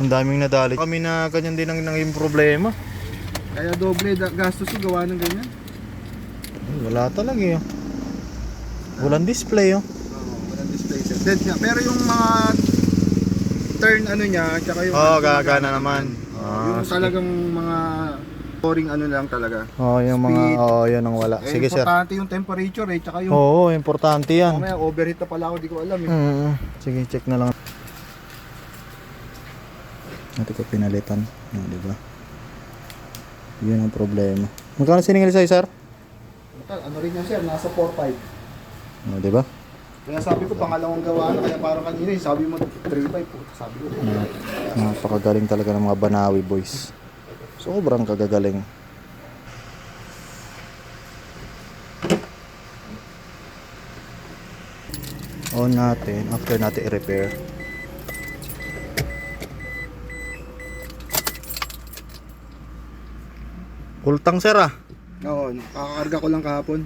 Ang daming nadali. Kami na ganyan din ang naging problema. Kaya doble da- gastos ko gawa ng ganyan. Wala talaga eh. Walang display oh. Oo, walang display set. Dead. Pero yung mga turn ano niya, tsaka yung... Oo, gagana naman. Ah, yung sige. talagang mga scoring ano lang talaga. Oo, yung mga, Speed. oo, yan ang wala. Eh, Sige sir. importante yung temperature eh, tsaka yung... Oo, importante yan. Mamaya overheat na pala ako, di ko alam eh. Mm, sige, check na lang. Natin ko pinalitan. Oh, di ba? Yun ang problema. Magkano siningil sa'yo, sir? Ano rin yan sir, nasa 4-5. Oh, di ba? Kaya sabi ko, pangalawang gawa na, kaya parang kanina, sabi mo 3-5 po. Sabi ko, Uh, napakagaling talaga ng mga Banawi boys. Sobrang kagagaling. On natin after natin i-repair. Pultang sir ah. Oo, kakakarga ko lang kahapon.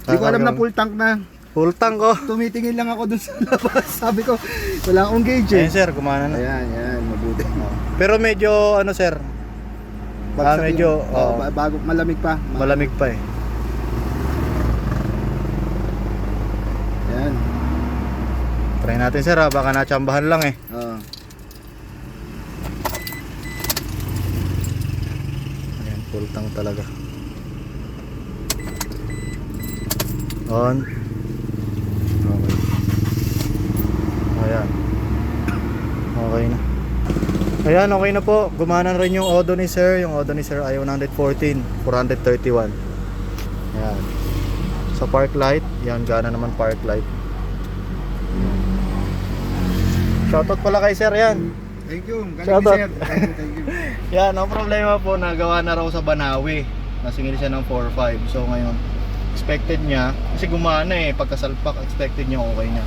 Hindi ko alam na full tank na. Pultang ko. Tumitingin lang ako dun sa labas. Sabi ko, wala akong gauge eh. Ayan sir, kumana na. Ayan, ayan, mabuti. Pero medyo ano sir, Ah, Bagsak medyo, yung- oo. oo, ba- bago, malamig pa. Ma- malamig pa eh. Ayan. Try natin sir ah, baka natsambahan lang eh. Oo. Ayan, pultang talaga. On. Okay. Ayan. Okay na. Ayan, okay na po. Gumana na rin yung Odo ni Sir. Yung Odo ni Sir ay 114, 431. Ayan. Sa park light, yan, gana naman park light. Shoutout pala kay Sir yan. Thank you. Galing sir. Thank you, thank you. Yan, ang problema po, nagawa na raw sa Banawi. Nasingil siya ng 4-5. So ngayon, expected niya, kasi gumana eh, pagkasalpak, expected niya okay na.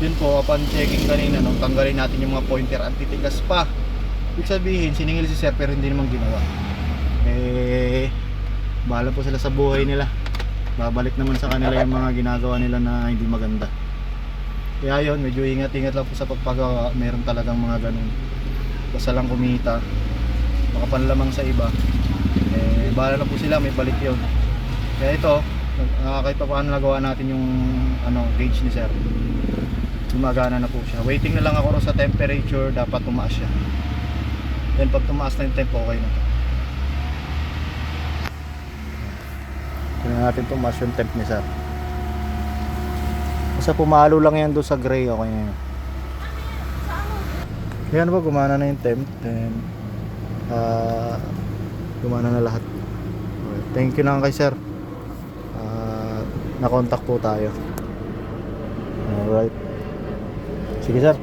Yun po, upon checking kanina, nung tanggalin natin yung mga pointer, ang titigas pa. Ibig sabihin, siningil si Sir pero hindi naman ginawa. Eh, bahala po sila sa buhay nila. Babalik naman sa kanila yung mga ginagawa nila na hindi maganda. Kaya yun, medyo ingat-ingat lang po sa pagpagawa. Meron talagang mga ganun. Basta lang kumita. Makapanlamang sa iba. Eh, bahala na po sila, may balik yun. Kaya ito, uh, kahit pa paano nagawa natin yung ano, gauge ni sir. Gumagana na po siya. Waiting na lang ako sa temperature, dapat tumaas siya. Then pag tumaas na yung temp, okay na to. Tingnan natin tumaas yung temp ni sir. Basta pumalo lang yan doon sa gray, okay na yun. Yan ba, gumana na yung temp. Then, ah, gumana na lahat. Okay. Thank you lang kay sir. Ah, na-contact po tayo. Alright. Sige sir.